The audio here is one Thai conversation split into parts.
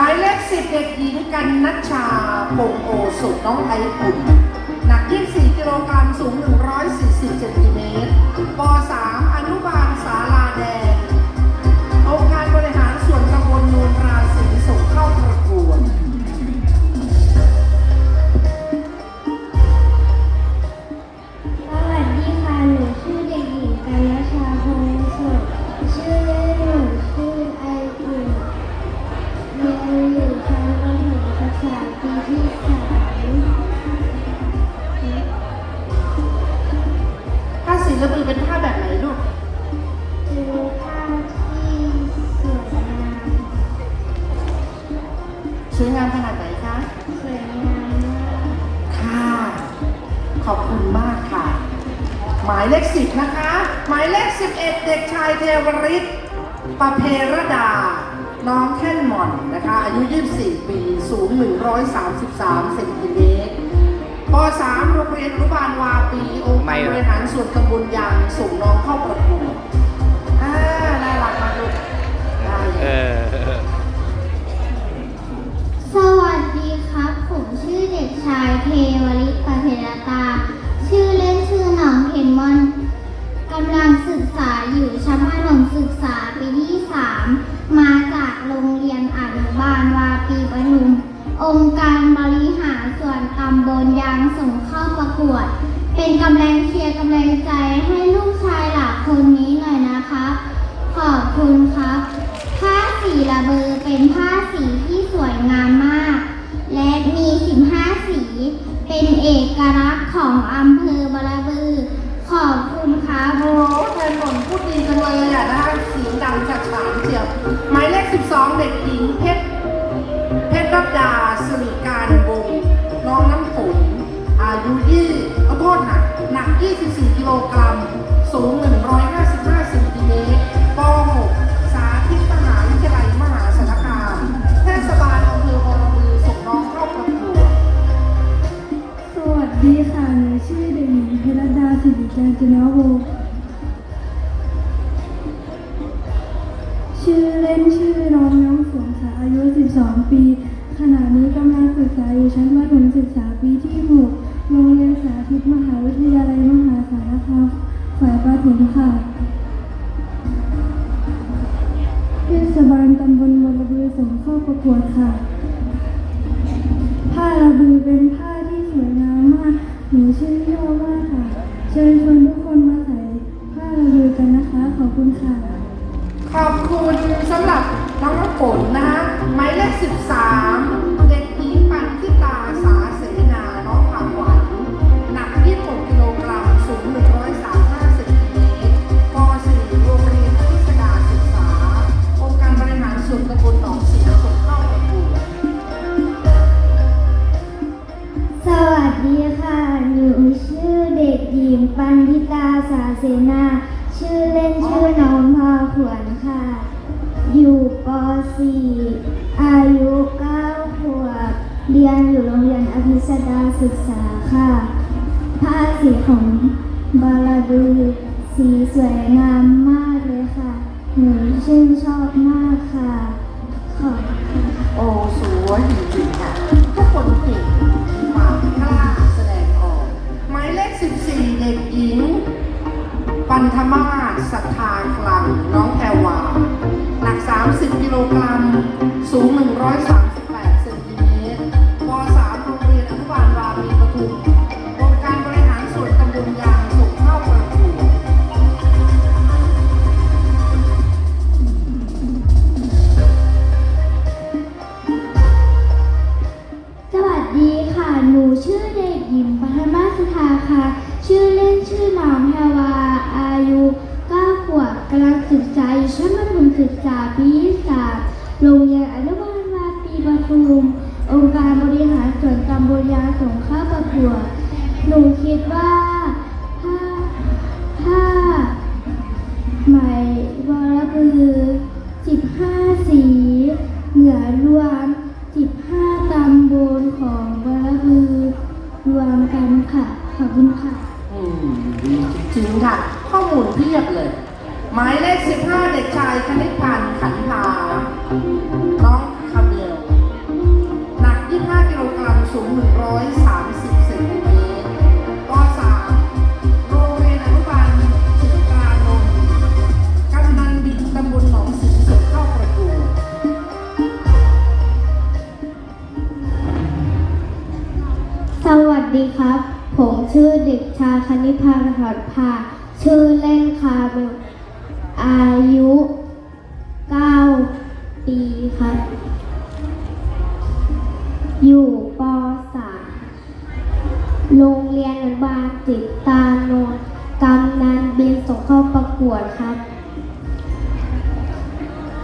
หมายเลขสิบเด็กหญิงกันนัชชาปงโอสุน้องไออุ่นหนัก 24 กิโลกรัมสูง 140เซนติเมตรป .3 อนุบาลสาลา ขอบคุณมากค่ะ หมายเลขสิบนะคะ หมายเลขสิบเอ็ดเด็กชายเทวริศประเพรดา น้องแค่นหม่อนนะคะ อายุ 24 ปี สูง 133 เซนติเมตรป .3 โรงเรียนอนุบาลวาปีองค์การบริหารส่วนตำบลยางส่งน้องเข้าประกวดอ่าน่ารักมากลูกได้เออสวัสดีครับผม ชื่อเด็กชายเทวริศปเพรตา ชื่อเล่นชื่อหนองเฮนมอนกำลังศึกษาอยู่ชั้นประถมศึกษาปีที่3มมาจากโรงเรียนอนุบาลวาปีปทุมองค์การบริหารส่วนตำบลยางส่งเข้าประกวด เป็นกำลังเชียร์กำลังใจให้ลูกชายหลักคนนี้หน่อยนะครับขอบคุณครับ ผ้าสีระเบือเป็นผ้าสีที่สวยงามมาก และมี 15 สี เป็นเอกลักษณ์ ของอำเภอบาระบือ ขอบคุณครับโอ้โหแทนหม่อนพูดดีจังเลยอะนะคะเสียงดังฉาดฉานเชียวหมายเลข 12 เด็กหญิงเพชรเพชรรัตดาสิริการวงศ์น้องน้ำฝนอายุยี่ขอโทษนะหนัก 24 กิโลกรัมสูง1าสิริการจนวงศ์ชื่อเล่นชื่อน้องน้ำฝนค่ะอายุ 12 ปี ขณะนี้กำลังศึกษาอยู่ชั้นประถมศึกษาปีที่ 6 โรงเรียนสาธิตมหาวิทยาลัยมหาสารคามฝ่ายประถมค่ะเทศบาลตำบลบรบือส่งเข้าประกวดค่ะ ผ้าระบือเป็นผ้าที่สวยงามมาก หนูชื่อบมากค่ะเชิญชวนทุกคนมาใส่ผ้าระบือกันนะคะ ขอบคุณค่ะ ขอบคุณสำหรับน้องน้ำฝนนะคะหมายเลข13 งปันธิตาสาเสนา ชื่อเล่นชื่อน้องพาขวัญค่ะ อยู่ป .4 อายุ 9 ขวบ เรียนอยู่โรงเรียนอภิสดาศึกษาค่ะผ้าสีของบาลาดูสีสวยงามมากเลยค่ะ หนูชื่นชอบมากค่ะ ขอบคุณโอ้สวยจริงๆค่ะทุกคนเก่ง ปันธมาศรัทธาคลังน้องแพรวาหนัก 30 กิโลกรัม ทุม องค์การบริหารส่วนตำบลยางส่งข้าประกวดหนูคิดว่าถ้าถ้าไหมวรบือสิบห้าสี เหนือรวมสิบห้าตำบลของวรบือรวมกันค่ะ ขอบคุณค่ะ อืมดีจริงๆค่ะ ข้อมูลเพียบเลย หมายเลข 15 เด็กชายคณิตพันธ์ขันธา ผมชื่อเด็กชายคณิพาถอดพา ชื่อเล่นคาเมลอายุ9ปีครับอยู่ป .3 โรงเรียนอนุบาลจิตตาโนนกำนันบินส่งเข้าประกวดครับ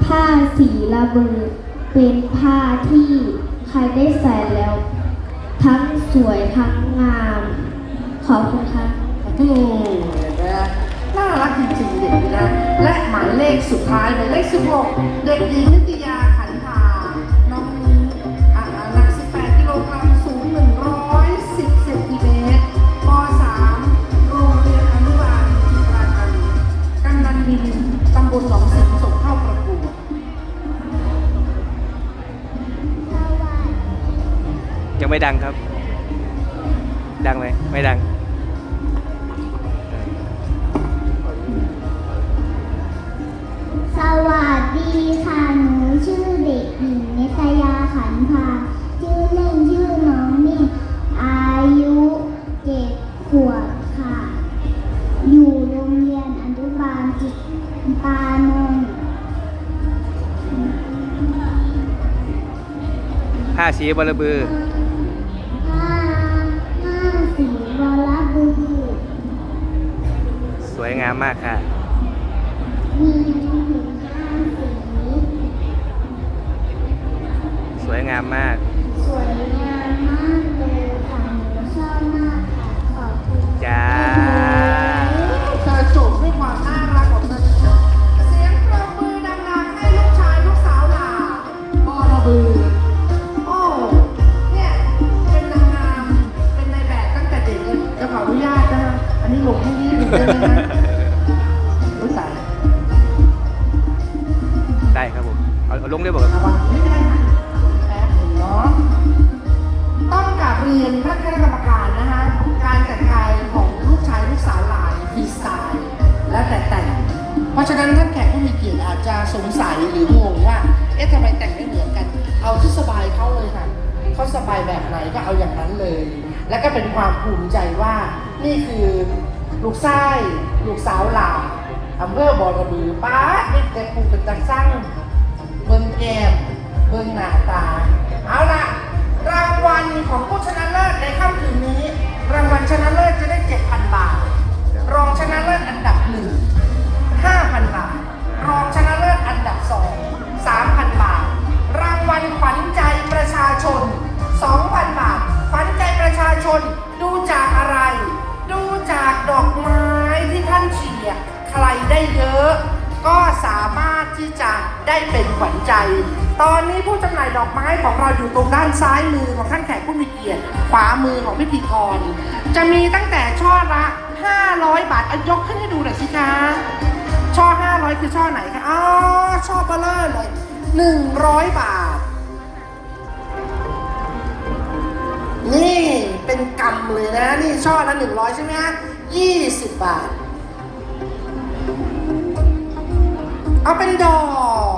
ผ้าสีระเบิดเป็นผ้าที่ใครได้ใส่แล้ว ทั้งสวยทั้งงาม ขอบคุณครับอืมเห็นไหมน่ารักจริงๆเด็กนี่นะ และหมายเลขสุดท้ายหมายเลข 16 เด็กหญิงนิตยาขันธาน้องนี้อ่าหนัก 18 กิโลกรัมสูง 110เซนติเมตรป .3 โรงเรียนอนุบาลจิตรากันกำนันบินตำบลหนองสิงห์ส่งเข้าประกวด ยังไม่ดังครับ ดังไหมไม่ดัง วัสดีค่ะ หนูชื่อเด็กหญิงนิตยาขันพา ชื่อเล่นชื่อน้องนี่อายุเจ็ดขวบค่ะ อยู่โรงเรียนอนุบาลจิตตานนท์ผ้าสีบรบือห้าห้าสีวรบือ สวยงามมากค่ะ มีถึงห้าสี ส วยงามมาก สวยงามมากเลยค่ะหนูชอบมากค่ะขอบคุณจ้า สงสัยหรืองงว่า เอ๊ะทำไมแต่งไม่เหมือนกัน เอาที่สบายเขาเลยค่ะเขาสบายแบบไหนก็เอาอย่างนั้นเลย และก็เป็นความภูมิใจว่านี่คือลูกไส้ลูกสาวหลานอำเภอบอระบือป้าดนี่แต่ปูเป็นตาสร้างเบิ้งแก้มเบิ้งหน้าตา เอาละรางวัลของผู้ชนะเลิศในค่ำคืนนี้ รางวัลชนะเลิศจะได้7,000บาท รองชนะเลิศอัน ก็สามารถที่จะได้เป็นขวัญใจ ตอนนี้ผู้จำหน่ายดอกไม้ของเราอยู่ตรงด้านซ้ายมือของท่านแขกผู้มีเกียรติ ขวามือของพิธีกร จะมีตั้งแต่ช่อละ 500 บาทเอายกขึ้นให้ดูหน่อยสิคะ ช่อ 500 คือช่อไหนคะ อ๋อ ช่อเบลเลอร์เลย 100 บาท นี่เป็นกำเลยนะ นี่ช่อละ 100 ใช่ไหมฮะ20 บาท เอาเป็นดอก